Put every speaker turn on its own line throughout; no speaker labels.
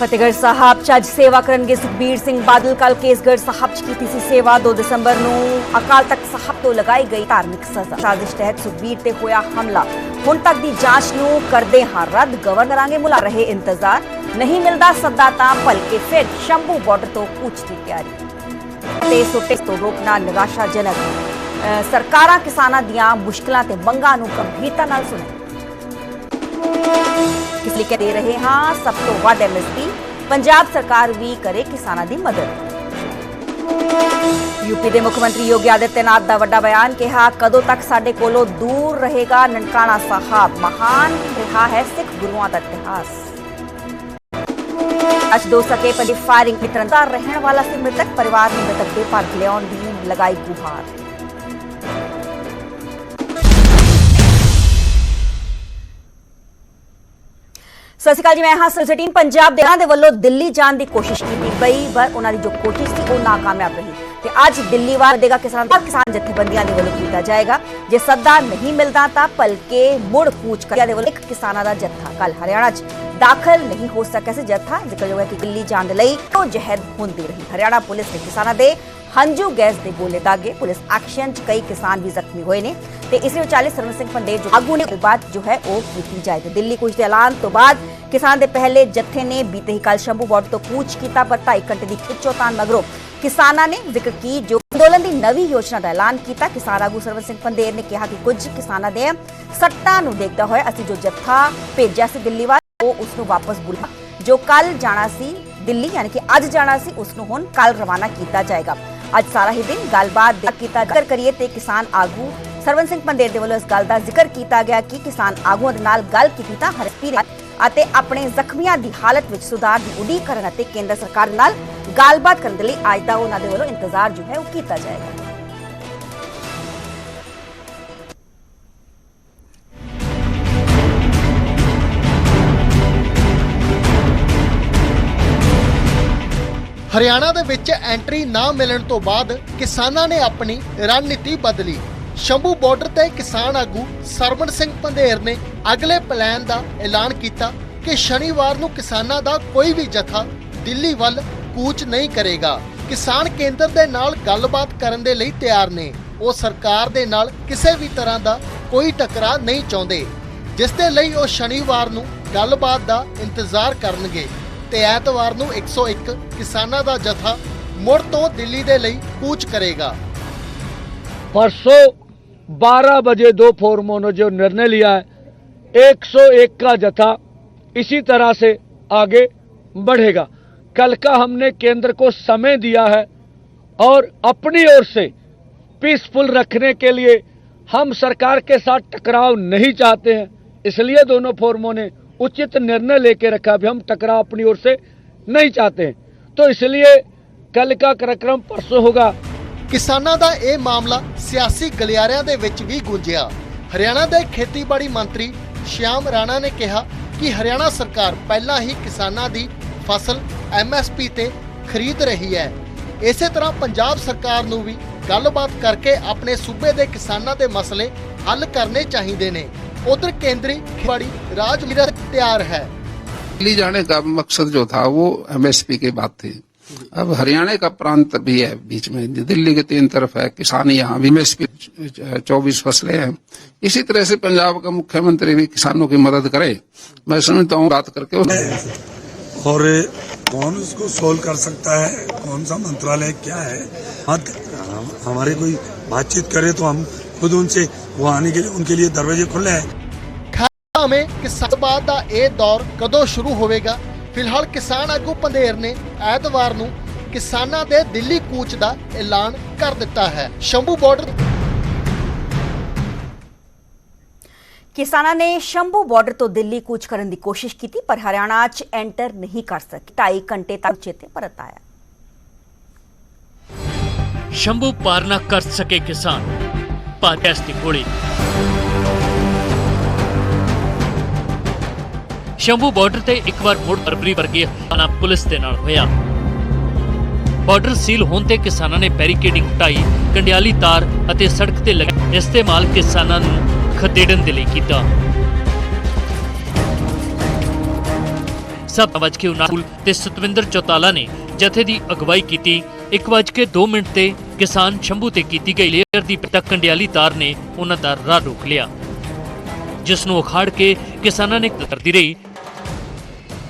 ਫਤਿਹਗੜ੍ਹ ਸਾਹਿਬ 'ਚ ਅੱਜ ਸੇਵਾ ਕਰਨਗੇ ਸੁਖਬੀਰ ਸਿੰਘ ਬਾਦਲ। ਕੱਲ ਕੇਸਗੜ੍ਹ ਸਾਹਿਬ 'ਚ ਕੀਤੀ ਸੀ ਸੇਵਾ। 2 ਦਸੰਬਰ ਨੂੰ ਅਕਾਲ ਤਖਤ ਸਾਹਿਬ ਤੋਂ ਲਗਾਈ ਗਈ ਧਾਰਮਿਕ ਸਜ਼ਾ। ਸਾਜ਼ਿਸ਼ ਤਹਿਤ ਸੁਖਬੀਰ ਤੇ ਹੋਇਆ ਹਮਲਾ। ਹੁਣ ਤੱਕ ਦੀ ਜਾਂਚ ਨੂੰ ਕਰਦੇ ਹਾਂ ਰੱਦ। ਗਵਰਨਰ ਮੁਲਾ ਰਹੇ ਇੰਤਜ਼ਾਰ। ਨਹੀਂ ਮਿਲਦਾ ਸੱਦਾ ਤਾਂ ਭਲਕੇ ਫਿਰ ਸ਼ੰਭੂ ਬਾਰਡਰ ਤੋਂ ਕੂਚ ਦੀ ਤਿਆਰੀ। ਤੇ ਸੁੱਟੇ ਤੋਂ ਰੋਕਣਾ ਨਿਰਾਸ਼ਾਜਨਕ। ਅਹ ਸਰਕਾਰਾਂ ਕਿਸਾਨਾਂ ਦੀਆਂ ਮੁਸ਼ਕਲਾਂ ਤੇ ਮੰਗਾਂ ਨੂੰ ਗੰਭੀਰਤਾ ਨਾਲ ਸੁਣੇ ਇਸ ਲਈ ਕਹਿ ਦੇ ਰਹੇ ਹਾਂ। ਸਭ ਤੋਂ ਵੱਧ ਐਮਐਸਪੀ ਪੰਜਾਬ ਸਰਕਾਰ ਵੀ ਕਰੇ ਕਿਸਾਨਾਂ ਦੀ ਮਦਦ। ਯੂਪੀ ਦੇ ਮੁੱਖ ਮੰਤਰੀ ਯੋਗੀ ਆਦਿੱਤਿਆਨਾਥ ਦਾ ਵੱਡਾ ਬਿਆਨ ਕਿਹਾ, ਕਦੋਂ ਤੱਕ ਸਾਡੇ ਕੋਲੋਂ ਦੂਰ ਰਹੇਗਾ ਨਨਕਾਣਾ ਸਾਹਿਬ? ਮਹਾਨ ਰਿਹਾ ਹੈ ਸਿੱਖ ਗੁਰੂਆਂ ਦਾ ਇਤਿਹਾਸ। ਅੱਜ ਦੋ ਸਕੇ ਪੰਜ ਫਾਇਰਿੰਗ ਮਿੱਤਰਤਾ ਰਹਿਣ ਵਾਲਾ ਸੀ, ਮ੍ਰਿਤਕ ਪਰਿਵਾਰ ਨੇ ਮ੍ਰਿਤਕ ਦੇ ਭੱਜ ਲਿਆਉਣ ਦੀ ਲਗਾਈ ਗੁਹਾਰ। ਸਤਿ ਸ਼੍ਰੀ ਅਕਾਲ ਜੀ, ਮੈਂ ਹਾਂ ਸਰਜਟੀਨ ਪੰਜਾਬ ਦੇ ਦੇ ਵੱਲੋਂ ਦਿੱਲੀ ਜਾਣ ਦੀ ਕੋਸ਼ਿਸ਼ ਕੀਤੀ ਗਈ, ਪਰ ਉਹਨਾਂ ਦੀ ਜੋ ਕੋਸ਼ਿਸ਼ ਸੀ, ਉਹ ਨਾਕਾਮਯਾਬ ਰਹੀ। ਤੇ ਅੱਜ ਦਿੱਲੀ ਵਾਰ ਦੇਗਾ ਕਿਸਾਨ ਦਾ ਕਿਸਾਨ ਜਥੇਬੰਦੀਆਂ ਦੇ ਵੱਲੋਂ ਕੀਤਾ ਜਾਏਗਾ। ਜੇ ਸੱਦਾ ਨਹੀਂ ਮਿਲਦਾ ਤਾਂ ਭਲਕੇ ਮੁੜ ਕੂਚ ਕਰਿਆ ਦੇ ਵੱਲੋਂ ਇੱਕ ਕਿਸਾਨਾਂ ਦਾ ਜੱਥਾ ਕੱਲ ਹਰਿਆਣਾ 'ਚ ਦਾਖਲ ਨਹੀਂ ਹੋ ਸਕਿਆ ਸੀ। ਜੱਥਾ ਜ਼ਿਕਰਯੋਗ ਹੈ ਕਿ ਦਿੱਲੀ ਜਾਣ ਲਈ ਉਹ ਜਹਿਦ ਹੁੰਦੀ ਰਹੀ। ਹਰਿਆਣਾ ਪੁਲਿਸ ਨੇ ਕਿਸਾਨਾਂ ਦੇ ਹੰਝੂ ਗੈਸ ਦੇ ਗੋਲੇ ਦਾਗੇ। ਪੁਲਿਸ ਐਕਸ਼ਨ 'ਚ ਕਈ ਕਿਸਾਨ ਵੀ ਜ਼ਖਮੀ ਹੋਏ ਨੇ ਤੇ ਇਸੇ ਵਿਚਾਲੇ ਸਰਵਨ ਸਿੰਘ ਪੰਡੇਰ ਜੋ ਆਗੂ ਨੇ, ਉਹ ਬਾਤ ਜੋ ਹੈ ਉਹ ਕੀਤੀ ਜਾਏ ਤੇ ਦਿੱਲੀ ਕੁਝ ਦੇ ਐਲਾਨ ਤੋਂ ਬਾਅਦ ਕਿਸਾਨ ਦੇ ਪਹਿਲੇ ਜੱਥੇ ਨੇ ਬੀਤੇ ਹੀ ਕੱਲ ਸ਼ੰਭੂ ਬਾਰਡਰ ਤੋਂ ਕੂਚ ਕੀਤਾ, ਪਰ 2.5 ਘੰਟੇ ਦੀ ਖਿੱਚੋਤਾਣ ਮਗਰੋਂ ਕਿਸਾਨਾਂ ਨੇ ਜ਼ਿਕਰ ਕੀ, ਜੋ ਅੰਦੋਲਨ ਦੀ ਨਵੀਂ ਯੋਜਨਾ ਦਾ ਐਲਾਨ ਕੀਤਾ। ਕਿਸਾਨ ਆਗੂ ਸਰਵਨ ਸਿੰਘ ਪੰਡੇਰ ਨੇ ਕਿਹਾ ਕਿ ਕੁਝ ਕਿਸਾਨਾਂ ਦੇ ਸੱਟਾਂ ਨੂੰ ਦੇਖਦਾ ਹੋਇਆ ਅਸੀਂ ਜੋ ਜੱਥਾ ਭੇਜਿਆ ਸੀ ਦਿੱਲੀ ਵੱਲ ਉਹ ਉਸ ਨੂੰ ਵਾਪਸ ਬੁਲਾ। ਜੋ ਕੱਲ ਜਾਣਾ ਸੀ ਦਿੱਲੀ, ਯਾਨੀ ਕਿ ਅੱਜ ਜਾਣਾ ਸੀ, ਉਸ ਨੂੰ ਹੁਣ ਕੱਲ ਰਵਾਨਾ ਕੀਤਾ ਜਾਏਗਾ। ਅੱਜ ਸਾਰਾ ਹੀ ਦਿਨ ਗੱਲਬਾਤ ਦਾ ਕੀਤਾ ਜ਼ਿਕਰ ਕਰੀਏ ਤੇ ਕਿਸਾਨ ਆਗੂ ਸਰਵਨ ਸਿੰਘ ਪੰਡੇਰ ਦੇ ਵੱਲੋਂ ਇਸ ਗੱਲ ਦਾ ਜ਼ਿਕਰ ਕੀਤਾ ਗਿਆ ਕਿ ਕਿਸਾਨ ਆਗੂਆਂ ਦੇ ਨਾਲ ਗੱਲ ਕੀਤੀ ਤਾਂ ਹਰਪੀ ਅਤੇ ਆਪਣੇ ਜ਼ਖਮੀਆਂ ਦੀ ਹਾਲਤ ਵਿੱਚ ਸੁਧਾਰ ਦੀ ਉਡੀਕ ਕਰਨ ਅਤੇ ਕੇਂਦਰ ਸਰਕਾਰ ਨਾਲ ਗੱਲਬਾਤ ਕਰਨ ਦੇ ਲਈ ਅੱਜ ਦਾ ਉਹਨਾਂ ਦੇ ਵੱਲੋਂ ਇੰਤਜ਼ਾਰ ਜੋ ਹੈ ਉਹ ਕੀਤਾ ਜਾਏਗਾ।
ਹਰਿਆਣਾ ਦੇ ਵਿੱਚ ਐਂਟਰੀ ਨਾ ਮਿਲਣ ਤੋਂ ਬਾਅਦ ਕਿਸਾਨਾਂ ਨੇ ਆਪਣੀ ਰਣਨੀਤੀ ਬਦਲੀ। ਸ਼ੰਭੂ ਬਾਰਡਰ ਤੇ ਕਿਸਾਨ ਆਗੂ ਸਰਵਣ ਸਿੰਘ ਪੰਧੇਰ ਨੇ ਅਗਲੇ ਪਲਾਨ ਦਾ ਐਲਾਨ ਕੀਤਾ ਕਿ ਸ਼ਨੀਵਾਰ ਨੂੰ ਕਿਸਾਨਾਂ ਦਾ ਕੋਈ ਵੀ ਜਥਾ ਦਿੱਲੀ ਵੱਲ ਕੂਚ ਨਹੀਂ ਕਰੇਗਾ ਕਿਸਾਨ ਕੇਂਦਰ ਦੇ ਨਾਲ ਗੱਲਬਾਤ ਕਰਨ ਦੇ ਲਈ ਤਿਆਰ ਨੇ ਉਹ ਸਰਕਾਰ ਦੇ ਨਾਲ ਕਿਸੇ ਵੀ ਤਰ੍ਹਾਂ ਦਾ ਕੋਈ ਟਕਰਾਅ ਨਹੀਂ ਚਾਹੁੰਦੇ ਜਿਸ ਦੇ ਲਈ ਉਹ ਸ਼ਨੀਵਾਰ ਨੂੰ ਗੱਲਬਾਤ ਦਾ ਇੰਤਜ਼ਾਰ ਕਰਨਗੇ ਤੇ ਐਤਵਾਰ ਨੂੰ 101 ਕਿਸਾਨਾਂ ਦਾ ਜਥਾ ਮੁੜ ਤੋਂ ਦਿੱਲੀ ਦੇ ਲਈ ਕੂਚ ਕਰੇਗਾ
परसों 12 बजे दो फोरमों ने जो निर्णय लिया है 101 का जथा इसी तरह से आगे बढ़ेगा कल का हमने केंद्र को समय दिया है और अपनी ओर से पीसफुल रखने के लिए हम सरकार के साथ टकराव नहीं चाहते हैं इसलिए दोनों फोरमों ने उचित निर्णय लेके रखा भी हम टकराव अपनी ओर से नहीं चाहते हैं तो इसलिए कल का कार्यक्रम परसों होगा
ਕਿਸਾਨਾਂ ਦਾ ਇਹ ਮਾਮਲਾ ਸਿਆਸੀ ਗਲਿਆਰਿਆਂ ਦੇ ਵਿੱਚ ਵੀ ਗੂੰਜਿਆ ਹਰਿਆਣਾ ਦੇ ਖੇਤੀਬਾੜੀ ਮੰਤਰੀ ਸ਼ਿਆਮ ਰਾਣਾ ਨੇ ਕਿਹਾ ਕਿ ਹਰਿਆਣਾ ਸਰਕਾਰ ਪਹਿਲਾਂ ਹੀ ਕਿਸਾਨਾਂ ਦੀ ਫਸਲ ਐਮਐਸਪੀ ਤੇ ਖਰੀਦ ਰਹੀ ਹੈ ਇਸੇ ਤਰ੍ਹਾਂ ਪੰਜਾਬ ਸਰਕਾਰ ਨੂੰ ਵੀ ਗੱਲਬਾਤ ਕਰਕੇ ਆਪਣੇ ਸੂਬੇ ਦੇ ਕਿਸਾਨਾਂ ਦੇ ਮਸਲੇ ਹੱਲ ਕਰਨੇ ਚਾਹੀਦੇ ਨੇ ਉਧਰ ਕੇਂਦਰੀ ਖੇਤੀਬਾੜੀ ਰਾਜ ਮਿਰਰ ਤਿਆਰ ਹੈ
दिल्ली जाने का मकसद जो था वो एमएसपी की बात थी अब हरियाणा का प्रांत भी है बीच में दिल्ली के तीन तरफ है किसान यहाँ भी एमएसपी चौबीस फसलें हैं इसी तरह से पंजाब का मुख्यमंत्री भी किसानों की मदद करे मैं समझता हूँ बात करके
और कौन उसको सोल्व कर सकता है कौन सा मंत्रालय क्या है मत हम- हमारे कोई बातचीत करे तो हम खुद उनसे वो आने के लिए उनके लिए दरवाजे खुले हैं
ਭਾਵੇਂ ਕਿਸਾਨ ਦਾ ਇਹ ਦੌਰ ਕਦੋਂ ਸ਼ੁਰੂ ਹੋਵੇਗਾ ਫਿਲਹਾਲ ਕਿਸਾਨ ਆਗੂ ਪੰਧੇਰ ਨੇ ਐਤਵਾਰ ਨੂੰ ਕਿਸਾਨਾਂ ਦੇ ਦਿੱਲੀ ਕੂਚ ਦਾ ਐਲਾਨ ਕਰ ਦਿੱਤਾ ਹੈ ਸ਼ੰਭੂ ਬਾਰਡਰ
ਕਿਸਾਨਾਂ ਨੇ ਸ਼ੰਭੂ ਬਾਰਡਰ ਤੋਂ ਦਿੱਲੀ ਕੂਚ ਕਰਨ ਦੀ ਕੋਸ਼ਿਸ਼ ਕੀਤੀ, ਪਰ ਹਰਿਆਣਾ 'ਚ ਐਂਟਰ ਨਹੀਂ ਕਰ ਸਕੇ। 2.5 ਘੰਟੇ ਤੱਕ ਚੇਤੇ ਪਰਤ ਆਇਆ।
ਸ਼ੰਭੂ ਪਾਰ ਨਾ ਕਰ ਸਕੇ ਕਿਸਾਨ। ਪਾਕਿਸ ਦੀ ਗੋਲੀ। ਸ਼ੰਭੂ ਬਾਰਡਰ ਤੇ ਇੱਕ ਵਾਰ ਮੁੜ ਬਰਬਰੀ ਵਰਗੀ ਹਮਲਾ ਪੁਲਿਸ ਦੇ ਨਾਲ ਹੋਇਆ। ਬਾਰਡਰ ਸੀਲ ਹੋਣ ਤੇ ਕਿਸਾਨਾਂ ਨੇ ਬੈਰੀਕੇਡਿੰਗ ਹਟਾਈ ਕੰਡਿਆਲੀ ਤਾਰ ਅਤੇ ਸੜਕ ਤੇ ਲੱਗੇ ਇਸਤੇਮਾਲ ਕਿਸਾਨਾਂ ਨੂੰ ਖਦੇੜਨ ਦੇ ਲਈ ਕੀਤਾ। ਸਭ ਵਜ ਕੇ ਉਨਾਸੂਲ ਤੇ ਸਤਵਿੰਦਰ ਚੌਤਾਲਾ ਨੇ ਜਥੇ ਦੀ ਅਗਵਾਈ ਕੀਤੀ। 1 ਵਜ ਕੇ 2 ਮਿੰਟ ਤੇ ਕਿਸਾਨ ਸ਼ੰਭੂ ਤੇ ਕੀਤੀ ਗਈ ਲੇਅਰ ਦੀ ਤੱਕ ਕੰਡਿਆਲੀ ਤਾਰ ਨੇ ਉਹਨਾਂ ਦਾ ਰਾਹ ਰੋਕ ਲਿਆ ਜਿਸ ਨੂੰ ਉਖਾੜ ਕੇ ਕਿਸਾਨਾਂ ਨੇ ਕਰਦੀ ਰਹੀ।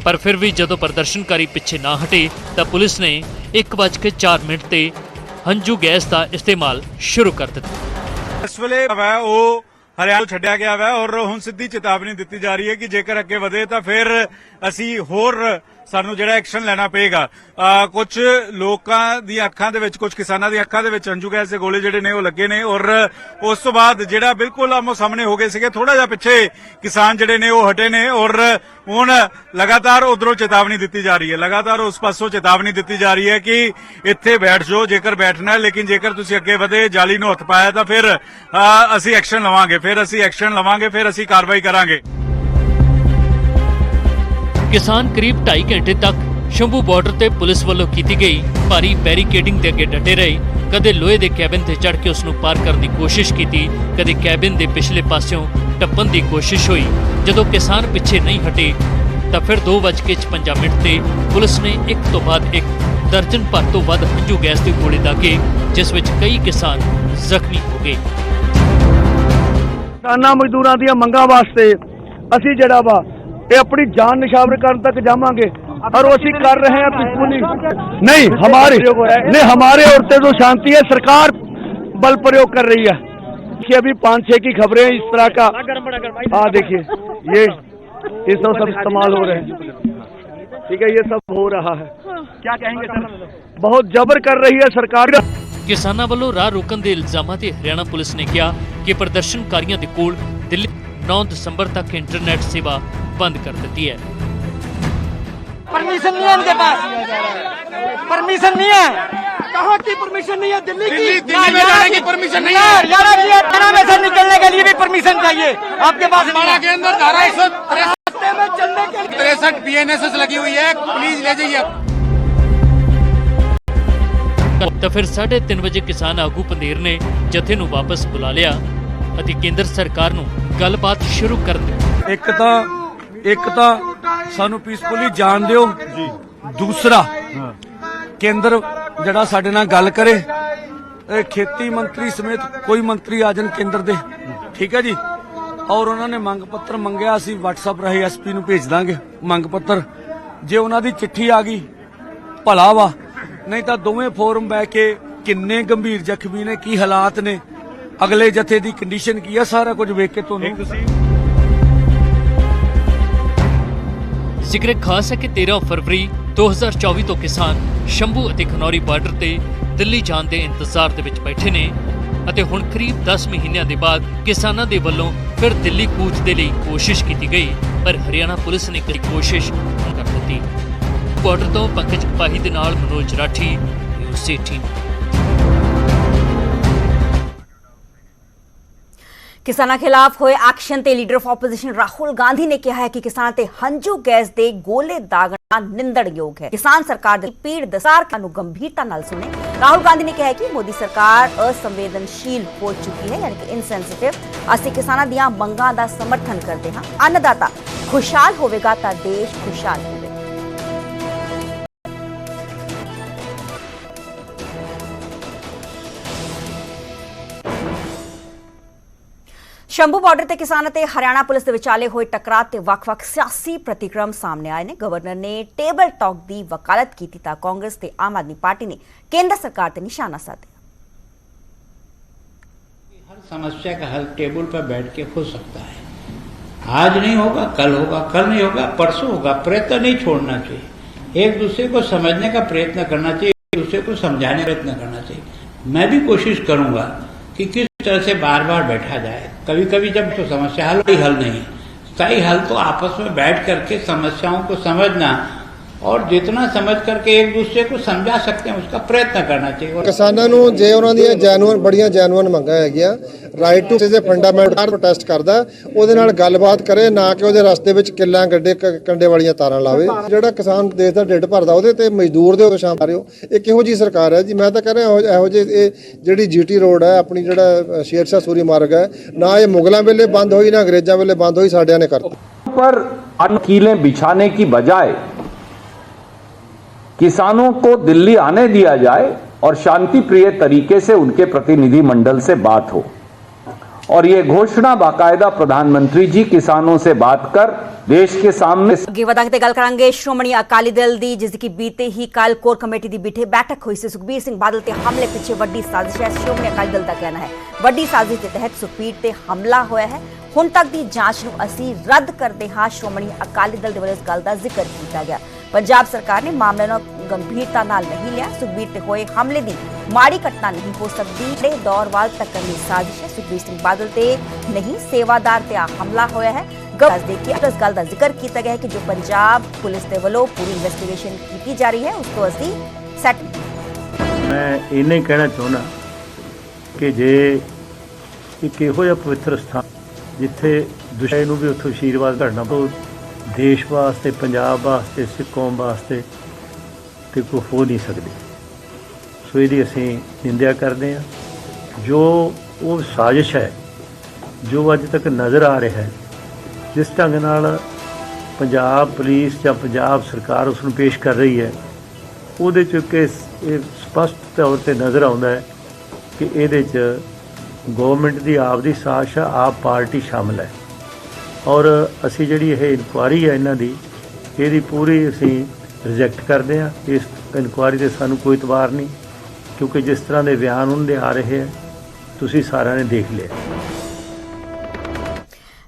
ਪਰ ਫਿਰ ਵੀ ਜਦੋਂ ਪ੍ਰਦਰਸ਼ਨਕਾਰੀ ਪਿੱਛੇ ਨਾ ਹਟੇ ਤਾਂ ਪੁਲਿਸ ਨੇ 1:04 ਮਿੰਟ ਤੇ ਹੰਝੂ ਗੈਸ ਦਾ ਇਸਤੇਮਾਲ ਸ਼ੁਰੂ ਕਰ ਦਿੱਤਾ।
ਇਸ ਵੇਲੇ ਉਹ ਹਰਿਆਣਾ ਛੱਡਿਆ ਗਿਆ ਵੈ ਔਰ ਹੁਣ ਸਿੱਧੀ ਚੇਤਾਵਨੀ ਦਿੱਤੀ ਜਾ ਰਹੀ ਹੈ ਕਿ ਜੇਕਰ ਅੱਗੇ ਵਧੇ ਤਾਂ ਫਿਰ ਅਸੀਂ ਹੋਰ ਸਾਨੂੰ ਜਿਹੜਾ ਐਕਸ਼ਨ ਲੈਣਾ ਪਏਗਾ। ਕੁਝ ਲੋਕਾਂ ਦੀ ਅੱਖਾਂ ਦੇ ਵਿੱਚ ਕੁਝ ਕਿਸਾਨਾਂ ਦੀਆਂ ਅੱਖਾਂ ਦੇ ਵਿੱਚ ਅੰਜੂ ਗੈਸ ਦੇ ਗੋਲੇ ਜਿਹੜੇ ਨੇ ਉਹ ਲੱਗੇ ਨੇ ਔਰ ਉਸ ਤੋਂ ਬਾਅਦ ਜਿਹੜਾ ਬਿਲਕੁਲ ਆਮੋ ਸਾਹਮਣੇ ਹੋ ਗਏ ਸੀਗੇ ਥੋੜਾ ਜਿਹਾ ਪਿੱਛੇ ਕਿਸਾਨ ਜਿਹੜੇ ਨੇ ਉਹ ਹਟੇ ਨੇ ਔਰ ਹੁਣ ਲਗਾਤਾਰ ਉਧਰੋਂ ਚੇਤਾਵਨੀ ਦਿੱਤੀ ਜਾ ਰਹੀ ਹੈ। ਲਗਾਤਾਰ ਉਸ ਪਾਸੋਂ ਚੇਤਾਵਨੀ ਦਿੱਤੀ ਜਾ ਰਹੀ ਹੈ ਕਿ ਇੱਥੇ ਬੈਠ ਜਾਓ, ਜੇਕਰ ਬੈਠਣਾ ਲੇਕਿਨ ਜੇਕਰ ਤੁਸੀਂ ਅੱਗੇ ਵਧੇ, ਜਾਲੀ ਨੂੰ ਹੱਥ ਪਾਇਆ ਤਾਂ ਫਿਰ ਅਸੀਂ ਐਕਸ਼ਨ ਲਵਾਂਗੇ, ਫਿਰ ਅਸੀਂ ਐਕਸ਼ਨ ਲਵਾਂਗੇ, ਫਿਰ ਅਸੀਂ ਕਾਰਵਾਈ ਕਰਾਂਗੇ।
ਕਿਸਾਨ ਕਰੀਬ 2.5 ਘੰਟੇ ਤੱਕ ਸ਼ੰਭੂ ਬਾਰਡਰ ਤੇ ਪੁਲਿਸ ਵੱਲੋਂ ਕੀਤੀ ਗਈ ਭਾਰੀ ਬੈਰੀਕੇਡਿੰਗ ਦੇ ਅੱਗੇ ਡਟੇ ਰਹੇ। ਕਦੇ ਲੋਹੇ ਦੇ ਕੈਬਿਨ ਤੇ ਚੜ੍ਹ ਕੇ ਉਸ ਨੂੰ ਪਾਰ ਕਰਨ ਦੀ ਕੋਸ਼ਿਸ਼ ਕੀਤੀ, ਕਦੇ ਕੈਬਿਨ ਦੇ ਪਿਛਲੇ ਪਾਸਿਓਂ ਟੱਪਣ ਦੀ ਕੋਸ਼ਿਸ਼ ਹੋਈ। ਜਦੋਂ ਕਿਸਾਨ ਪਿੱਛੇ ਨਹੀਂ ਹਟੇ, ਤਾਂ ਫਿਰ 2:56 ਮਿੰਟ ਤੇ ਪੁਲਿਸ ਨੇ ਇੱਕ ਤੋਂ ਬਾਅਦ ਇੱਕ ਦਰਜਨ ਭਰ ਤੋਂ ਵੱਧ ਹੰਝੂ ਗੈਸ ਦੇ ਗੋਲੇ ਦਾਗੇ ਜਿਸ ਵਿੱਚ ਕਈ ਕਿਸਾਨ ਜ਼ਖਮੀ ਹੋ ਗਏ।
ਕਿਸਾਨਾਂ ਮਜ਼ਦੂਰਾਂ ਦੀਆਂ ਮੰਗਾਂ ਵਾਸਤੇ ਅਸੀਂ ਜਿਹੜਾ ਵਾ ਇਹ ਆਪਣੀ ਜਾਨ ਨਿਸ਼ਾਵਰ ਕਰਨ ਤੱਕ ਜਾਵਾਂਗੇ और वो ਅਸੀਂ कर रहे हैं पीसफुली नहीं हमारे नहीं हमारे औरतें तो शांति है सरकार बल प्रयोग कर रही है देखिए अभी पाँच छह की खबरें इस तरह का हाँ देखिए ये ये सब सब इस्तेमाल हो रहे हैं ठीक है ये सब हो रहा है क्या कहेंगे सर बहुत जबर कर रही है सरकार
ਕਿਸਾਨਾਂ ਵੱਲੋਂ ਰਾਹ ਰੋਕਣ ਦੇ ਇਲਜ਼ਾਮਾਂ ਤੇ ਹਰਿਆਣਾ ਪੁਲਿਸ ਨੇ ਕਿਹਾ ਕਿ ਪ੍ਰਦਰਸ਼ਨਕਾਰੀਆਂ ਦੇ ਕੋਲ ਦਿੱਲੀ 9 ਦਸੰਬਰ ਤੱਕ ਇੰਟਰਨੈਟ ਸੇਵਾ ਬੰਦ ਕਰ ਦਿੱਤੀ ਹੈ
परमिशन नहीं है इनके पास परमिशन नहीं है कहाँ की परमिशन नहीं है दिल्ली की दिल्ली में जाने की परमिशन नहीं है यार जी हरियाणा में से निकलने के लिए भी परमिशन चाहिए आपके पास हरियाणा के अंदर धारा एक सौ में चलने के लिए
तिरसठ बीएनएसएस लगी हुई है प्लीज ले जाइए
ਤਾਂ ਫਿਰ 3:30 ਵਜੇ ਕਿਸਾਨ ਆਗੂ ਪੰਦੇਰ ਨੇ ਜਥੇ ਨੂੰ ਵਾਪਸ ਬੁਲਾ ਲਿਆ ਅਤੇ ਕੇਂਦਰ ਸਰਕਾਰ ਨੂੰ ਗੱਲਬਾਤ ਸ਼ੁਰੂ ਕਰਨ ਦਿੱਤੀ
ਇੱਕ ਤਾਂ ਇੱਕ ਤਾਂ ਸਾਨੂੰ ਪੀਸਫੁਲੀ ਜਾਣ ਦਿਓ। ਜੀ ਦੂਸਰਾ, ਕੇਂਦਰ ਜਿਹੜਾ ਸਾਡੇ ਨਾਲ ਗੱਲ ਕਰੇ ਖੇਤੀ ਮੰਤਰੀ ਸਮੇਤ ਕੋਈ ਮੰਤਰੀ ਆ ਜਾਣ ਕੇਂਦਰ ਦੇ। ਠੀਕ ਹੈ ਜੀ? ਔਰ ਉਹਨਾਂ ਨੇ ਮੰਗ ਪੱਤਰ ਮੰਗਿਆ, ਅਸੀਂ WhatsApp ਰਾਹੀਂ ਐਸਪੀ ਨੂੰ ਭੇਜ ਦਾਂਗੇ ਮੰਗ ਪੱਤਰ। ਜੇ ਉਹਨਾਂ ਦੀ ਚਿੱਠੀ ਆ ਗਈ, ਭਲਾ ਵਾ। ਨਹੀਂ ਤਾਂ ਦੋਵੇਂ ਫੋਰਮ ਬਹਿ ਕੇ ਕਿੰਨੇ ਗੰਭੀਰ ਜ਼ਖਮੀ ਨੇ, ਕੀ ਹਾਲਾਤ ਨੇ, ਅਗਲੇ ਜਥੇ ਦੀ ਕੰਡੀਸ਼ਨ ਕੀ ਆ, ਸਾਰਾ ਕੁਝ ਵੇਖ ਕੇ ਤੁਹਾਨੂੰ
ਜ਼ਿਕਰ ਖਾਸ ਹੈ ਕਿ 13 ਫਰਵਰੀ 2024 ਤੋਂ ਕਿਸਾਨ ਸ਼ੰਭੂ ਅਤੇ ਖਨੌਰੀ ਬਾਰਡਰ ਤੇ ਦਿੱਲੀ ਜਾਣ ਦੇ ਇੰਤਜ਼ਾਰ ਦੇ ਵਿੱਚ ਬੈਠੇ ਨੇ ਅਤੇ ਹੁਣ ਕਰੀਬ 10 ਮਹੀਨਿਆਂ ਦੇ ਬਾਅਦ ਕਿਸਾਨਾਂ ਦੇ ਵੱਲੋਂ ਫਿਰ ਦਿੱਲੀ ਕੂਚ ਦੇ ਲਈ ਕੋਸ਼ਿਸ਼ ਕੀਤੀ ਗਈ, ਪਰ ਹਰਿਆਣਾ ਪੁਲਿਸ ਨੇ ਕਰੀ ਕੋਸ਼ਿਸ਼ ਨਾ ਕਰ ਦਿੱਤੀ। ਬਾਰਡਰ ਤੋਂ ਪੰਕਜ ਪਾਹੀ ਦੇ ਨਾਲ ਮਨੋਜ ਰਾਠੀ ਨਿਊਜ਼ 18
ਕਿਸਾਨਾਂ ਖਿਲਾਫ ਹੋਏ ਐਕਸ਼ਨ ਤੇ leader of opposition Rahul Gandhi ਨੇ ਕਿਹਾ ਹੈ ਕਿ ਕਿਸਾਨਾਂ ਤੇ ਹੰਝੂ ਗੈਸ ਦੇ ਗੋਲੇ ਦਾਗਣਾ ਨਿੰਦਣਯੋਗ ਹੈ। ਕਿਸਾਨ ਸਰਕਾਰ ਦੇ ਪੀੜ ਦਸਾਰ ਨੂੰ ਗੰਭੀਰਤਾ ਨਾਲ ਸੁਣੇ। ਰਾਹੁਲ ਗਾਂਧੀ ਨੇ ਕਿਹਾ ਕਿ ਮੋਦੀ ਸਰਕਾਰ ਅਸੰਵੇਦਨਸ਼ੀਲ ਹੋ ਚੁੱਕੀ ਹੈ, ਯਾਨੀ ਕਿ ਇਨਸੈਂਸਿਟਿਵ ਅਸੀਂ ਕਿਸਾਨਾਂ ਦੀਆਂ ਮੰਗਾਂ ਦਾ ਸਮਰਥਨ ਕਰਦੇ ਹਾਂ। ਅੰਨਦਾਤਾ ਖੁਸ਼ਹਾਲ ਹੋਵੇਗਾ ਤਾਂ ਦੇਸ਼ ਖੁਸ਼ਹਾਲ ਸ਼ੰਭੂ ਬਾਰਡਰ ਤੇ ਕਿਸਾਨ ਅਤੇ ਹਰਿਆਣਾ ਪੁਲਿਸ ਦੇ ਵਿਚਾਲੇ ਹੋਏ ਟਕਰਾਅ ਤੇ ਵੱਖ-ਵੱਖ ਸਿਆਸੀ ਪ੍ਰਤੀਕਰਮ ਸਾਹਮਣੇ ਆਏ ਨੇ ਗਵਰਨਰ ਨੇ ਟੇਬਲ ਟਾਕ ਦੀ ਵਕਾਲਤ ਕੀਤੀ ਤਾਂ ਕਾਂਗਰਸ ਤੇ ਆਮ ਆਦਮੀ ਪਾਰਟੀ ਨੇ ਕੇਂਦਰ ਸਰਕਾਰ ਤੇ ਨਿਸ਼ਾਨਾ ਸਾਧਿਆ
हर समस्या का हल टेबल पर बैठ के हो सकता है आज नहीं होगा कल होगा कल नहीं होगा परसों होगा प्रयत्न नहीं छोड़ना चाहिए एक दूसरे को समझने का प्रयत्न करना चाहिए एक दूसरे को समझाने का प्रयत्न करना चाहिए मैं भी कोशिश करूंगा कि किस तरह से बार बार बैठा जाए कभी कभी जब तो समस्या हल ही हल नहीं है स्थायी हल तो आपस में बैठ करके समस्याओं को समझना ਔਰ ਜਿੰਨਾ ਸਮਝ ਕਰਕੇ ਇੱਕ ਦੂਸਰੇ ਨੂੰ ਸਮਝਾ ਸਕਤੇ ਹਾਂ ਉਸਕਾ ਪ੍ਰਯਤਨ ਕਰਨਾ ਚਾਹੀਏ
ਕਿਸਾਨਾਂ ਨੂੰ ਜੇ ਉਹਨਾਂ ਦੀਆਂ ਜੈਨੂਨ ਬੜੀਆਂ ਜੈਨੂਨ ਮੰਗਾਂ ਹੈਗੀਆਂ ਰਾਈਟ ਟੂ ਦੇ ਫੰਡਾਮੈਂਟਲ ਪ੍ਰੋਟੈਸਟ ਕਰਦਾ ਉਹਦੇ ਨਾਲ ਗੱਲਬਾਤ ਕਰੇ ਨਾ ਕਿ ਉਹਦੇ ਰਸਤੇ ਵਿੱਚ ਕਿੱਲਾਂ ਗੱਡੇ ਕੰਡੇ ਵਾਲੀਆਂ ਤਾਰਾਂ ਲਾਵੇ ਜਿਹੜਾ ਕਿਸਾਨ ਦੇਸ਼ ਦਾ ਢਿੱਡ ਭਰਦਾ ਉਹਦੇ ਤੇ ਮਜ਼ਦੂਰ ਦੇ ਉਹ ਸ਼ਾਮ ਆ ਇਹ ਕਿਹੋ ਜੀ ਸਰਕਾਰ ਹੈ ਜੀ ਮੈਂ ਤਾਂ ਕਹ ਰਿਹਾ ਇਹੋ ਜੇ ਇਹ ਜਿਹੜੀ ਜੀਟੀ ਰੋਡ ਹੈ ਆਪਣੀ ਜਿਹੜਾ ਸ਼ੇਰਸ਼ਾ ਸੂਰੀ ਮਾਰਗ ਹੈ ਨਾ ਇਹ ਮੁਗਲਾਂ ਵੇਲੇ ਬੰਦ ਹੋਈ ਨਾ ਅੰਗਰੇਜ਼ਾਂ ਵੇਲੇ ਬੰਦ ਹੋਈ ਸਾਡਿਆਂ ਨੇ ਕਰਤੀ
ਪਰ ਅਨਕੀਲੇ ਵਿਛਾਣੇ ਕੀ ਬਜਾਏ किसानों को दिल्ली आने दिया जाए और शांति प्रिय तरीके से उनके प्रतिनिधि मंडल से बात हो और ये घोषणा बाकायदा प्रधानमंत्री जी किसानों से बात कर देश के सामने
ਅੱਗੇ ਵਧਾ ਕੇ ਤੇ ਗੱਲ ਕਰਾਂਗੇ ਸ਼੍ਰੋਮਣੀ ਅਕਾਲੀ ਦਲ ਦੀ ਜਿਸ ਦੀ ਕਿ ਬੀਤੇ ਹੀ ਕੱਲ ਕੋਰ ਕਮੇਟੀ ਦੀ ਬਿਠੇ ਬੈਠਕ ਹੋਈ ਸੀ ਸੁਖਬੀਰ ਸਿੰਘ ਬਾਦਲ ਤੇ ਹਮਲੇ ਪਿੱਛੇ ਵੱਡੀ ਸਾਜ਼ਿਸ਼ ਹੈ ਸ਼੍ਰੋਮਣੀ ਅਕਾਲੀ ਦਲ ਦਾ ਕਹਿਣਾ ਹੈ ਵੱਡੀ ਸਾਜ਼ਿਸ਼ ਦੇ ਤਹਿਤ ਸੁਖਬੀਰ ਤੇ ਹਮਲਾ ਹੋਇਆ ਹੈ ਹੁਣ ਤੱਕ ਦੀ ਜਾਂਚ ਨੂੰ ਅਸੀਂ ਰੱਦ ਕਰਦੇ ਹਾਂ ਸ਼੍ਰੋਮਣੀ ਅਕਾਲੀ ਦਲ ਦੇ ਵੱਲੋਂ ਇਸ ਗੱਲ ਦਾ ਜ਼ਿਕਰ ਕੀਤਾ ਗਿਆ ਪੰਜਾਬ ਸਰਕਾਰ ਨੇ ਮਾਮਲੇ ਨੂੰ ਗੰਭੀਰਤਾ ਨਾਲ ਨਹੀਂ ਲਿਆ। ਸੁਖਬੀਰ ਤੇ ਹੋਏ ਹਮਲੇ ਦੀ ਮਾੜੀ ਘਟਨਾ ਨਹੀਂ ਹੋ ਸਕਦੀ। ਤੇ ਦੌਰਵਾਲ ਤੱਕਣ ਦੀ ਸਾਜ਼ਿਸ਼ ਹੈ, ਸੁਖਬੀਰ ਸਿੰਘ ਬਾਦਲ ਤੇ ਨਹੀਂ, ਸੇਵਾਦਾਰ ਤੇ ਆ ਹਮਲਾ ਹੋਇਆ ਹੈ। ਦੱਸ ਦੇ ਕਿ ਇਸ ਗੱਲ ਦਾ ਜ਼ਿਕਰ ਕੀਤਾ ਗਿਆ ਹੈ ਕਿ ਜੋ ਪੰਜਾਬ ਪੁਲਿਸ ਦੇ ਵੱਲੋਂ ਪੂਰੀ ਇਨਵੈਸਟੀਗੇਸ਼ਨ ਕੀਤੀ ਜਾ ਰਹੀ ਹੈ, ਉਸ ਤੋਂ ਅਸੀਂ ਸੈਟ
ਮੈਂ ਇੰਨਾ ਕਹਿਣਾ ਚਾਹੁੰਦਾ ਕਿ ਜੇ ਇੱਕ ਇਹੋ ਜਿਹਾ ਪਵਿੱਤਰ ਸਥਾਨ ਜਿੱਥੇ ਦੁਸ਼ਮਣ ਨੂੰ ਵੀ ਉੱਥੋਂ ਆਸ਼ੀਰਵਾਦ ਘੜਨਾ ਪਊ ਦੇਸ਼ ਵਾਸਤੇ, ਪੰਜਾਬ ਵਾਸਤੇ, ਸਿੱਖ ਕੌਮ ਵਾਸਤੇ ਤੇ ਕੋਈ ਹੋ ਨਹੀਂ ਸਕਦੇ। ਸੋ ਇਹਦੀ ਅਸੀਂ ਨਿੰਦਿਆ ਕਰਦੇ ਹਾਂ। ਜੋ ਉਹ ਸਾਜ਼ਿਸ਼ ਹੈ, ਜੋ ਅੱਜ ਤੱਕ ਨਜ਼ਰ ਆ ਰਿਹਾ ਹੈ, ਜਿਸ ਢੰਗ ਨਾਲ ਪੰਜਾਬ ਪੁਲਿਸ ਜਾਂ ਪੰਜਾਬ ਸਰਕਾਰ ਉਸ ਨੂੰ ਪੇਸ਼ ਕਰ ਰਹੀ ਹੈ, ਉਹਦੇ ਚ ਕਿ ਇਹ ਸਪਸ਼ਟ ਤੌਰ ਤੇ ਨਜ਼ਰ ਆਉਂਦਾ ਹੈ ਕਿ ਇਹਦੇ ਚ ਗਵਰਨਮੈਂਟ ਦੀ ਆਪ ਦੀ ਸਾਜ਼ਿਸ਼ ਆਪ ਪਾਰਟੀ ਸ਼ਾਮਲ ਹੈ। ਔਰ ਅਸੀਂ ਜਿਹੜੀ ਇਹ ਇਨਕੁਆਰੀ ਹੈ ਇਹਨਾਂ ਦੀ, ਇਹਦੀ ਪੂਰੀ ਅਸੀਂ ਰਿਜੈਕਟ ਕਰਦੇ ਹਾਂ ਇਸ ਇਨਕੁਆਰੀ ਤੇ ਸਾਨੂੰ ਕੋਈ ਇਤਬਾਰ ਨਹੀਂ, ਕਿਉਂਕਿ ਜਿਸ ਤਰ੍ਹਾਂ ਦੇ ਬਿਆਨ ਉਹਨਾਂ ਦੇ ਆ ਰਹੇ ਹੈ ਤੁਸੀਂ ਸਾਰਿਆਂ ਨੇ ਦੇਖ ਲਿਆ।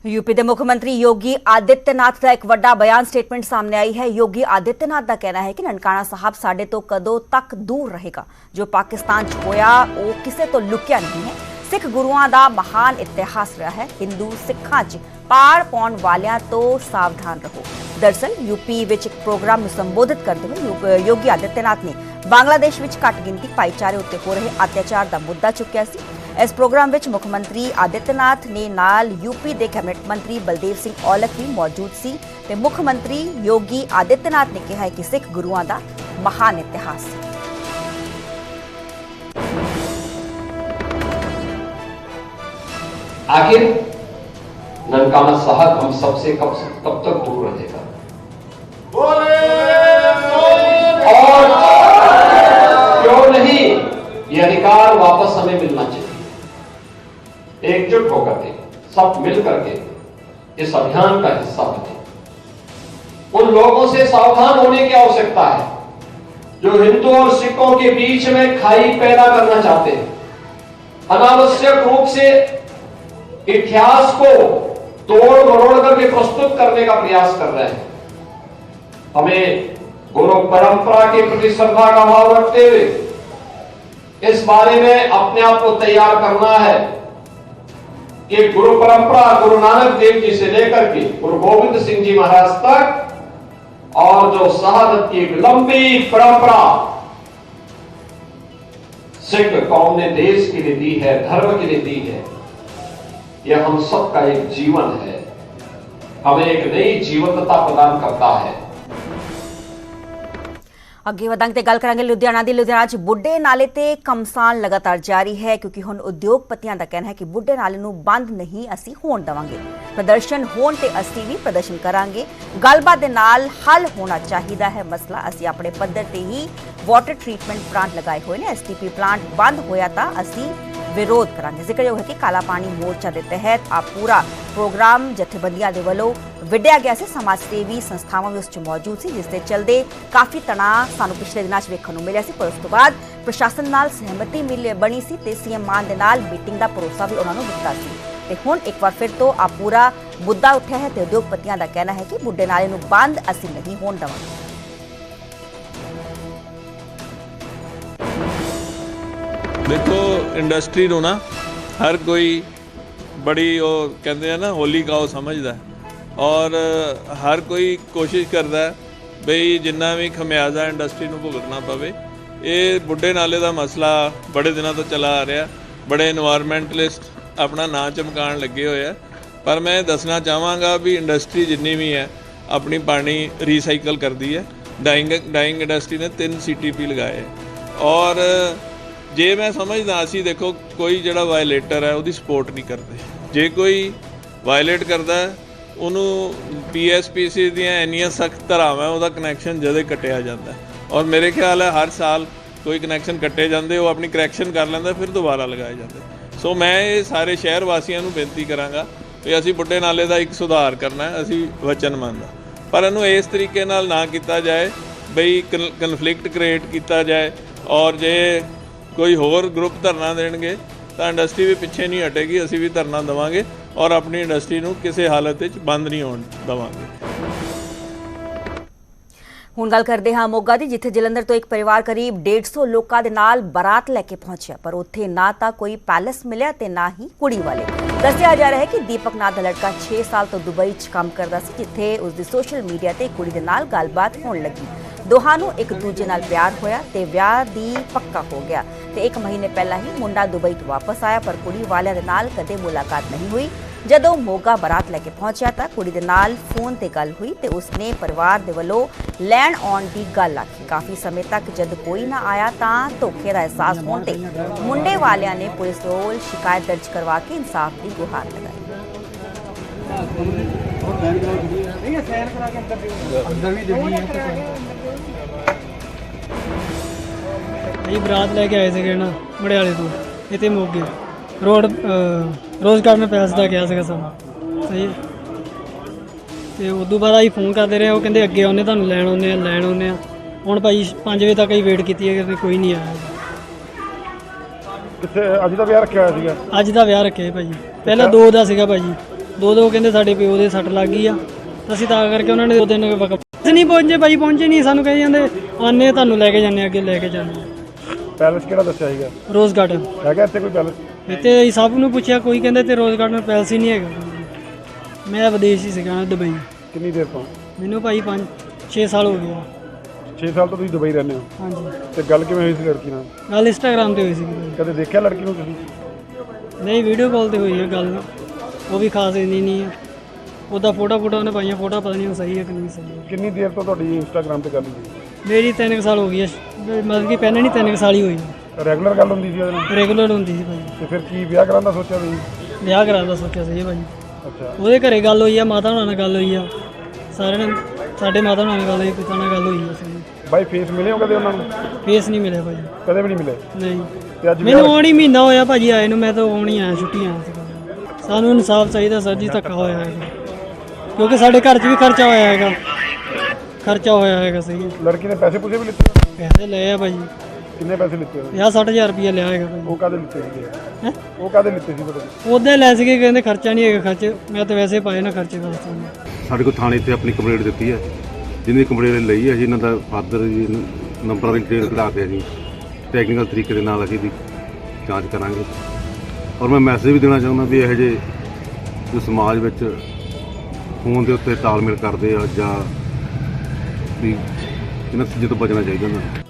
ਯੂਪੀ ਦੇ ਮੁੱਖ ਮੰਤਰੀ ਯੋਗੀ ਆਦਿੱਤਿਆਨਾਥ ਦਾ ਇੱਕ ਵੱਡਾ ਬਿਆਨ ਸਟੇਟਮੈਂਟ ਸਾਹਮਣੇ ਆਈ ਹੈ। ਯੋਗੀ ਆਦਿੱਤਿਆਨਾਥ ਦਾ ਕਹਿਣਾ ਹੈ ਕਿ ਨਨਕਾਣਾ ਸਾਹਿਬ ਸਾਡੇ ਤੋਂ ਕਦੋਂ ਤੱਕ ਦੂਰ ਰਹੇਗਾ? ਜੋ ਪਾਕਿਸਤਾਨ 'ਚ ਹੋਇਆ, ਉਹ ਕਿਸੇ ਤੋਂ ਲੁਕਿਆ ਨਹੀਂ ਹੈ। ਸਿੱਖ ਗੁਰੂਆਂ ਦਾ ਮਹਾਨ ਇਤਿਹਾਸ ਰਿਹਾ ਹੈ। ਹਿੰਦੂ ਸਿੱਖਾਂ 'ਚ ਪਾੜ ਪਾਉਣ ਵਾਲਿਆਂ ਤੋਂ ਸਾਵਧਾਨ ਰਹੋ ਦਰਸਲ ਯੂਪੀ ਵਿੱਚ ਇੱਕ ਪ੍ਰੋਗਰਾਮ ਨੂੰ ਸੰਬੋਧਿਤ ਕਰਦੇ ਹੋਏ ਯੋਗ- ਯੋਗੀ ਆਦਿੱਤਿਆਨਾਥ ਨੇ ਬੰਗਲਾਦੇਸ਼ ਵਿੱਚ ਘੱਟ ਗਿਣਤੀ ਭਾਈਚਾਰੇ ਉੱਤੇ ਹੋ ਰਹੇ ਅਤਿਆਚਾਰ ਦਾ ਮੁੱਦਾ ਚੁੱਕਿਆ ਸੀ ਇਸ ਪ੍ਰੋਗਰਾਮ ਵਿੱਚ ਮੁੱਖ ਮੰਤਰੀ ਆਦਿੱਤਿਆਨਾਥ ਨੇ ਨਾਲ ਯੂਪੀ ਦੇ ਕੈਬਨਿਟ ਮੰਤਰੀ ਬਲਦੇਵ ਸਿੰਘ ਔਲਖ ਵੀ ਮੌਜੂਦ ਸੀ ਤੇ ਮੁੱਖ ਮੰਤਰੀ ਯੋਗੀ ਆਦਿੱਤਿਆਨਾਥ ਨੇ ਕਿਹਾ ਹੈ ਕਿ ਸਿੱਖ ਗੁਰੂਆਂ ਦਾ ਮਹਾਨ ਇਤਿਹਾਸ ਹੈ
आखिर ननकाना साहब हम सबसे कब कब तक दूर रहेगा और क्यों नहीं? ये अधिकार वापस हमें मिलना चाहिए। एकजुट होकर के सब मिल करके इस अभियान का हिस्सा बने। उन लोगों से सावधान होने की आवश्यकता है जो हिंदू और सिखों के बीच में खाई पैदा करना चाहते हैं। अनावश्यक रूप से इतिहास को तोड़ मरोड़ करके प्रस्तुत करने का प्रयास कर रहे हैं। हमें गुरु परंपरा के प्रति श्रद्धा का भाव रखते हुए इस बारे में अपने आप को तैयार करना है कि गुरु परंपरा गुरु नानक देव जी से लेकर के गुरु गोविंद सिंह जी महाराज तक और जो शहादत की लंबी परंपरा सिख कौम ने देश के लिए दी है, धर्म के लिए दी है यह हम सबका एक जीवन है हमें एक नई जीवंतता प्रदान करता है
ਅੱਗੇ ਵਧਾਂਗੇ ਤੇ ਗੱਲ ਕਰਾਂਗੇ ਲੁਧਿਆਣਾ ਦੀ ਲੁਧਿਆਣਾ 'ਚ ਬੁੱਢੇ ਨਾਲੇ ਤੇ ਕਮਸਾਨ ਲਗਾਤਾਰ ਜਾਰੀ ਹੈ ਕਿਉਂਕਿ ਹੁਣ ਉਦਯੋਗਪਤੀਆਂ ਦਾ ਕਹਿਣਾ ਹੈ ਕਿ ਬੁੱਢੇ ਨਾਲੇ ਨੂੰ ਬੰਦ ਨਹੀਂ ਅਸੀਂ ਹੋਣ ਦੇਵਾਂਗੇ ਪ੍ਰਦਰਸ਼ਨ ਹੋਣ ਤੇ ਅਸੀਂ ਵੀ ਪ੍ਰਦਰਸ਼ਨ ਕਰਾਂਗੇ ਗੱਲਬਾਤ ਦੇ ਨਾਲ ਹੱਲ ਹੋਣਾ ਚਾਹੀਦਾ ਹੈ ਮਸਲਾ ਅਸੀਂ ਆਪਣੇ ਪੱਧਰ ਤੇ ਹੀ ਵਾਟਰ ਟ੍ਰੀਟਮੈਂਟ ਪਲਾਂਟ ਲਗਾਏ ਹੋਏ ਨੇ ਐਸਟੀਪੀ ਪਲਾਂਟ ਬੰਦ ਹੋਇਆ ਤਾਂ ਅਸੀਂ ਵਿਰੋਧ ਕਰਾਂਗੇ। ਜ਼ਿਕਰਯੋਗ ਹੈ ਕਿ ਕਾਲਾ ਪਾਣੀ ਮੋਰਚਾ ਦੇ ਤਹਿਤ ਆ ਪੂਰਾ ਪ੍ਰੋਗਰਾਮ ਜਥੇਬੰਦੀਆਂ ਦੇ ਵੱਲੋਂ ਵਿੱਢਿਆ ਗਿਆ ਸੀ। ਸਮਾਜ ਸੇਵੀ ਸੰਸਥਾਵਾਂ ਵੀ ਉਸ 'ਚ ਮੌਜੂਦ ਸੀ, ਜਿਸ ਦੇ ਚਲਦੇ ਕਾਫੀ ਤਣਾਅ ਸਾਨੂੰ ਪਿਛਲੇ ਦਿਨਾਂ 'ਚ ਵੇਖਣ ਨੂੰ ਮਿਲਿਆ ਸੀ। ਪਰ ਉਸ ਤੋਂ ਬਾਅਦ ਪ੍ਰਸ਼ਾਸਨ ਨਾਲ ਸਹਿਮਤੀ ਮਿਲ ਬਣੀ ਸੀ ਤੇ ਸੀਐਮ ਮਾਨ ਦੇ ਨਾਲ ਮੀਟਿੰਗ ਦਾ ਭਰੋਸਾ ਵੀ ਉਹਨਾਂ ਨੂੰ ਦਿੱਤਾ ਸੀ। ਤੇ ਹੁਣ ਇੱਕ ਵਾਰ ਫਿਰ ਤੋਂ ਆ ਪੂਰਾ ਮੁੱਦਾ ਉੱਠਿਆ ਹੈ ਤੇ ਉਦਯੋਗਪਤੀਆਂ ਦਾ ਕਹਿਣਾ ਹੈ ਕਿ ਬੁੱਢੇ ਨਾਲੇ ਨੂੰ ਬੰਦ ਅਸੀਂ ਨਹੀਂ ਹੋਣ ਦੇਵਾਂਗੇ।
ਦੇਖੋ ਇੰਡਸਟਰੀ ਨੂੰ ਨਾ ਹਰ ਕੋਈ ਬੜੀ ਉਹ ਕਹਿੰਦੇ ਆ ਨਾ, ਹੋਲੀ ਕਾਉ ਸਮਝਦਾ ਔਰ ਹਰ ਕੋਈ ਕੋਸ਼ਿਸ਼ ਕਰਦਾ ਬਈ ਜਿੰਨਾ ਵੀ ਖਮਿਆਜ਼ਾ ਇੰਡਸਟਰੀ ਨੂੰ ਭੁਗਤਣਾ ਪਵੇ। ਇਹ ਬੁੱਢੇ ਨਾਲੇ ਦਾ ਮਸਲਾ ਬੜੇ ਦਿਨਾਂ ਤੋਂ ਚੱਲਾ ਆ ਰਿਹਾ। ਬੜੇ এনवायरमेंटਲਿਸਟ ਆਪਣਾ ਨਾਂ ਚਮਕਾਣ ਲੱਗੇ ਹੋਏ ਆ। ਪਰ ਮੈਂ ਦੱਸਣਾ ਚਾਹਾਂਗਾ ਵੀ ਇੰਡਸਟਰੀ ਜਿੰਨੀ ਵੀ ਹੈ, ਆਪਣੀ ਪਾਣੀ ਰੀਸਾਈਕਲ ਕਰਦੀ ਹੈ। ਡਾਈਂਗ ਡਾਈਂਗ ਇੰਡਸਟਰੀ ਨੇ 3 ਸੀਟੀਪੀ ਲਗਾਏ। ਔਰ ਜੇ ਮੈਂ ਸਮਝਦਾ ਅਸੀਂ ਦੇਖੋ ਕੋਈ ਜਿਹੜਾ ਵਾਇਲੇਟਰ ਹੈ ਉਹਦੀ ਸਪੋਰਟ ਨਹੀਂ ਕਰਦੇ। ਜੇ ਕੋਈ ਵਾਇਲੇਟ ਕਰਦਾ ਹੈ, ਉਹਨੂੰ ਪੀਐਸਪੀਸੀ ਦੀਆਂ ਇੰਨੀਆਂ ਸਖਤ ਧਾਰਾਵਾਂ ਉਹਦਾ ਕਨੈਕਸ਼ਨ ਜਦੇ ਕੱਟਿਆ ਜਾਂਦਾ। ਔਰ ਮੇਰੇ ਖਿਆਲ ਹੈ ਹਰ ਸਾਲ ਕੋਈ ਕਨੈਕਸ਼ਨ ਕੱਟੇ ਜਾਂਦੇ ਉਹ ਆਪਣੀ ਕਰੈਕਸ਼ਨ ਕਰ ਲੈਂਦਾ ਫਿਰ ਦੁਬਾਰਾ ਲਗਾਏ ਜਾਂਦੇ। ਸੋ ਮੈਂ ਇਹ ਸਾਰੇ ਸ਼ਹਿਰ ਵਾਸੀਆਂ ਨੂੰ ਬੇਨਤੀ ਕਰਾਂਗਾ ਕਿ ਅਸੀਂ ਬੁੱਢੇ ਨਾਲੇ ਦਾ ਇੱਕ ਸੁਧਾਰ ਕਰਨਾ ਹੈ ਅਸੀਂ ਵਚਨਬੰਦ ਪਰ ਇਹਨੂੰ ਇਸ ਤਰੀਕੇ ਨਾਲ ਨਾ ਕੀਤਾ ਜਾਏ ਬਈ ਕਨਫਲਿਕਟ ਕ੍ਰੀਏਟ ਕੀਤਾ ਜਾਏ ਔਰ ਜੇ ਕੋਈ ਹੋਰ ਗਰੁੱਪ ਧਰਨਾ ਦੇਣਗੇ ਤਾਂ ਇੰਡਸਟਰੀ ਵੀ ਪਿੱਛੇ ਨਹੀਂ ਹਟੇਗੀ, ਅਸੀਂ ਵੀ ਧਰਨਾ ਦੇਵਾਂਗੇ ਔਰ ਆਪਣੀ ਇੰਡਸਟਰੀ ਨੂੰ ਕਿਸੇ ਹਾਲਤ ਵਿੱਚ ਬੰਦ ਨਹੀਂ ਹੋਣ ਦੇਵਾਂਗੇ।
ਹੁਣ ਗੱਲ ਕਰਦੇ ਹਾਂ ਮੋਗਾ ਦੀ, ਜਿੱਥੇ ਜਲੰਧਰ ਤੋਂ ਇੱਕ ਪਰਿਵਾਰ ਕਰੀਬ 150 ਲੋਕਾਂ ਦੇ ਨਾਲ ਬਾਰਾਤ ਲੈ ਕੇ ਪਹੁੰਚਿਆ, ਪਰ ਉੱਥੇ ਨਾ ਤਾਂ ਕੋਈ ਪੈਲਸ ਮਿਲਿਆ ਤੇ ਨਾ ਹੀ ਕੁੜੀ ਵਾਲੇ। ਦੱਸਿਆ ਜਾ ਰਿਹਾ ਹੈ ਕਿ ਦੀਪਕ ਨਾਂ ਦਾ ਲੜਕਾ 6 ਸਾਲ ਤੋਂ ਦੁਬਈ 'ਚ ਕੰਮ ਕਰਦਾ ਸੀ, ਜਿੱਥੇ ਉਸ ਦੀ ਸੋਸ਼ਲ ਮੀਡੀਆ ਤੇ ਕੁੜੀ ਦੇ ਨਾਲ ਗੱਲਬਾਤ ਹੋਣ ਲੱਗੀ। ਦੋਹਾਂ ਨੂੰ ਇੱਕ ਦੂਜੇ ਨਾਲ ਪਿਆਰ ਹੋਇਆ ਤੇ ਵਿਆਹ ਦੀ ਪੱਕਾ ਹੋ ਗਿਆ। ਤੇ ਇੱਕ ਮਹੀਨੇ ਪਹਿਲਾਂ ਹੀ ਮੁੰਡਾ ਦੁਬਈ ਤੋਂ ਵਾਪਸ ਆਇਆ, ਪਰ ਕੁੜੀ ਵਾਲਿਆਂ ਦੇ ਨਾਲ ਕਦੇ ਮੁਲਾਕਾਤ ਨਹੀਂ ਹੋਈ। ਜਦੋਂ ਮੋਗਾ ਬਰਾਤ ਲੈ ਕੇ ਪਹੁੰਚਿਆ ਤਾਂ ਕੁੜੀ ਦੇ ਨਾਲ ਫੋਨ ਤੇ ਗੱਲ ਹੋਈ ਤੇ ਉਸਨੇ ਪਰਿਵਾਰ ਦੇ ਵੱਲੋਂ ਲੈਣ ਆਉਣ ਦੀ ਗੱਲ ਆਖੀ। ਕਾਫੀ ਸਮੇਂ ਤੱਕ ਜਦ ਕੋਈ ਨਾ ਆਇਆ ਤਾਂ ਧੋਖੇ ਦਾ ਅਹਿਸਾਸ ਹੋਣ ਤੇ ਮੁੰਡੇ ਵਾਲਿਆਂ ਨੇ ਪੁਲਿਸ ਕੋਲ ਸ਼ਿਕਾਇਤ ਦਰਜ ਕਰਵਾ ਕੇ ਇਨਸਾਫ ਦੀ ਗੁਹਾਰ ਲਗਾਈ।
ਇਹ ਬਰਾਤ ਲੈ ਕੇ ਆਏ ਸੀਗੇ ਨਾ ਮੜਿਆਲੇ ਤੋਂ ਇੱਥੇ ਮੋਗੇ। ਰੋਡ ਰੋਜ਼ ਗਾਰਡਨ ਪੈਲਸ ਦਾ ਗਿਆ ਸੀਗਾ ਸਾਨੂੰ ਸਹੀ। ਤੇ ਉਦੋਂ ਬਾਅਦ ਆਈ ਫੋਨ ਕਰਦੇ ਰਹੇ ਉਹ ਕਹਿੰਦੇ ਅੱਗੇ ਆਉਨੇ ਤੁਹਾਨੂੰ ਲੈਣ ਆਉਨੇ ਆ ਲੈਣ ਆਉਨੇ ਆ। ਹੁਣ ਭਾਈ 5 ਵਜੇ ਤੱਕ ਹੀ ਵੇਟ ਕੀਤੀ ਹੈ ਕਿ ਕੋਈ ਨਹੀਂ ਆਇਆ।
ਕਿੱਥੇ ਅੱਜ ਦਾ ਵਿਆਹ ਰੱਖਿਆ ਹੋਇਆ ਸੀਗਾ?
ਅੱਜ ਦਾ ਵਿਆਹ ਰੱਖਿਆ ਭਾਜੀ ਪਹਿਲਾਂ ਦੋ ਦਾ ਸੀਗਾ ਭਾਜੀ ਦੋ ਦੋ ਕਹਿੰਦੇ ਸਾਡੇ ਪਿਓ ਦੇ ਸੱਟ ਲੱਗ ਗਈ ਆ। ਅਸੀਂ ਤਾਂ ਕਰਕੇ ਉਹਨਾਂ ਨੇ ਦੋ ਦਿਨ ਵਕਤ ਨਹੀਂ ਪਹੁੰਚੇ ਭਾਈ ਪਹੁੰਚੇ ਨਹੀਂ। ਸਾਨੂੰ ਕਹੀ ਜਾਂਦੇ ਆਨੇ ਤੁਹਾਨੂੰ ਲੈ ਕੇ ਜਾਂਦੇ ਅੱਗੇ ਲੈ ਕੇ ਜਾਂਦੇ।
ਪੈਲਸ ਕਿਹੜਾ ਦੱਸਿਆ ਸੀਗਾ?
ਰੋਜ਼ ਗਾਰਡਨ
ਹੈਗਾ ਇੱਥੇ ਕੋਈ ਪੈਲਸ?
ਇੱਥੇ ਅਸੀਂ ਸਭ ਨੂੰ ਪੁੱਛਿਆ ਕੋਈ ਕਹਿੰਦੇ ਤੇ ਰੋਜ਼ ਗਾਰਡਨ ਪੈਲਸ ਹੀ ਨਹੀਂ ਹੈਗਾ। ਮੈਂ ਵਿਦੇਸ਼ ਹੀ ਸੀਗਾ ਦੁਬਈ।
ਕਿੰਨੀ ਦੇਰ ਤੋਂ?
ਮੈਨੂੰ ਭਾਈ 5 6 ਸਾਲ ਹੋ ਗਏ ਆ।
6 ਸਾਲ ਤੋਂ ਤੁਸੀਂ ਦੁਬਈ ਰਹਿੰਦੇ ਹੋ?
ਹਾਂਜੀ।
ਤੇ ਗੱਲ ਕਿਵੇਂ ਹੋਈ ਸੀ ਲੜਕੀ ਨਾਲ?
ਗੱਲ ਇੰਸਟਾਗ੍ਰਾਮ ਤੇ ਹੋਈ ਸੀ।
ਕਦੇ ਦੇਖਿਆ ਲੜਕੀ ਨੂੰ ਤੁਸੀਂ?
ਨਹੀਂ ਵੀਡੀਓ ਕਾਲ ਤੇ ਹੋਈ ਹੈ ਗੱਲ। ਉਹ ਵੀ ਖਾਸ ਇੰਨੀ ਨਹੀਂ ਹੈ ਉਹਦਾ ਫੋਟੋ ਫੋਟੋ ਉਹਨੇ ਪਾਈਆਂ ਫੋਟੋ ਪਤਾ ਨਹੀਂ ਉਹ ਸਹੀ ਹੈ ਕਿ ਨਹੀਂ ਸਹੀ
ਕਿੰਨੀ ਦੇਰ ਤੋਂ ਤੁਹਾਡੀ ਇੰਸਟਾਗ੍ਰਾਮ ਤੇ ਗੱਲ ਹੋਈ?
ਮੇਰੀ 3 ਸਾਲ ਹੋ ਗਈ ਹੈ ਮਤਲਬ ਕਿ ਪਹਿਲਾਂ ਨਹੀਂ 3 ਸਾਲ ਹੀ ਹੋਈ। ਹੈ
ਰੈਗੂਲਰ ਗੱਲ ਹੁੰਦੀ ਸੀ ਉਹਦੇ ਨਾਲ?
ਰੈਗੂਲਰ ਹੁੰਦੀ ਸੀ ਭਾਈ
ਤੇ ਫਿਰ ਕੀ ਵਿਆਹ ਕਰਾਉਣ ਦਾ ਸੋਚਿਆ ਤੁਸੀਂ?
ਵਿਆਹ ਕਰਾਉਣ ਦਾ ਸੋਚਿਆ ਸੀ ਭਾਈ
ਅੱਛਾ।
ਉਹਦੇ ਘਰੇ ਗੱਲ ਹੋਈ ਆ ਮਾਤਾ ਹੁਣਾਂ ਨਾਲ ਗੱਲ ਹੋਈ ਆ। ਸਾਰਿਆਂ ਨਾਲ ਸਾਡੇ ਮਾਤਾ ਹੁਣਾਂ ਨਾਲ ਗੱਲ ਹੋਈ ਪਿਤਾ ਨਾਲ ਗੱਲ ਹੋਈ ਆ ਸਾਡੀ
ਬਾਈ ਫੇਸ ਮਿਲੇ ਹੋ ਕਦੇ ਉਹਨਾਂ ਨੂੰ?
ਫੇਸ ਨਹੀਂ ਮਿਲਿਆ ਭਾਈ
ਕਦੇ ਵੀ ਨਹੀਂ ਮਿਲੇ?
ਨਹੀਂ।
ਤੇ ਅੱਜ
ਮੈਨੂੰ ਆਉਣ ਹੀ ਮਹੀਨਾ ਹੋਇਆ ਭਾਜੀ ਆਏ ਨੂੰ ਮੈਂ ਤਾਂ ਆਉਣ ਹੀ ਆਇਆ ਛੁੱਟੀ ਆਇਆ ਸੀ ਸਾਨੂੰ ਇਨਸਾਫ ਚਾਹੀਦਾ ਸਰ ਜੀ ਧੱਕਾ ਹੋਇਆ ਹੈਗਾ। ਕਿਉਂਕਿ ਸਾਡੇ ਘਰ 'ਚ ਵੀ ਖਰਚਾ ਹੋਇਆ ਹੈਗਾ। ਖਰਚਾ ਹੋਇਆ ਹੈਗਾ ਸਹੀ।
ਲੜਕੀ ਨੇ ਪੈਸੇ ਪੂਸੇ ਵੀ ਲਿੱਤੇ ਹੋਣੇ?
ਪੈਸੇ ਲਏ ਆ ਭਾਜੀ
ਕਿੰਨੇ ਪੈਸੇ ਲਿੱਤੇ ਉਹਨੇ?
50 60000 ਰੁਪਇਆ ਲਿਆ ਹੈਗਾ ਭਾਜੀ
ਉਹ ਕਾਦੇ ਲਿੱਤੇ ਸੀਗੇ
ਹੈਂ?
ਉਹ ਕਾਦੇ ਲਿੱਤੇ ਸੀ ਤੁਹਾਡੇ
ਉਹਦੇ ਲੈ ਸੀਗੇ ਕਹਿੰਦੇ ਖਰਚਾ ਨਹੀਂ ਹੈਗਾ ਖਰਚ ਮੈਂ ਤਾਂ ਵੈਸੇ ਪਾਏ ਨਾ ਖਰਚੇ ਵਾਸਤੇ
ਸਾਡੇ ਕੋਲ ਥਾਣੇ ਤੇ ਆਪਣੀ ਕੰਪਲੇਂਟ ਦਿੱਤੀ ਹੈ ਜਿਹਦੀ ਕੰਪਲੇਂਟ ਲਈ ਹੈ ਜੀ ਇਹਨਾਂ ਦਾ ਫਾਦਰ ਜੀ ਨੰਬਰਾਂ ਦੀ ਡਿਟੇਲ ਕਢਾ ਕੇ ਜੀ ਟੈਕਨੀਕਲ ਤਰੀਕੇ ਦੇ ਨਾਲ ਅਸੀਂ ਦੀ ਜਾਂਚ ਕਰਾਂਗੇ ਔਰ ਮੈਂ ਮੈਸੇਜ ਵੀ ਦੇਣਾ ਚਾਹੁੰਦਾ ਵੀ ਇਹੋ ਜਿਹੇ ਜੋ ਸਮਾਜ ਵਿੱਚ ਫੋਨ ਦੇ ਉੱਤੇ ਤਾਲਮੇਲ ਕਰਦੇ ਆ ਜਾਂ ਵੀ ਇਹਨਾਂ ਚੀਜ਼ਾਂ ਤੋਂ ਬਚਣਾ ਚਾਹੀਦਾ ਉਹਨਾਂ ਨੂੰ।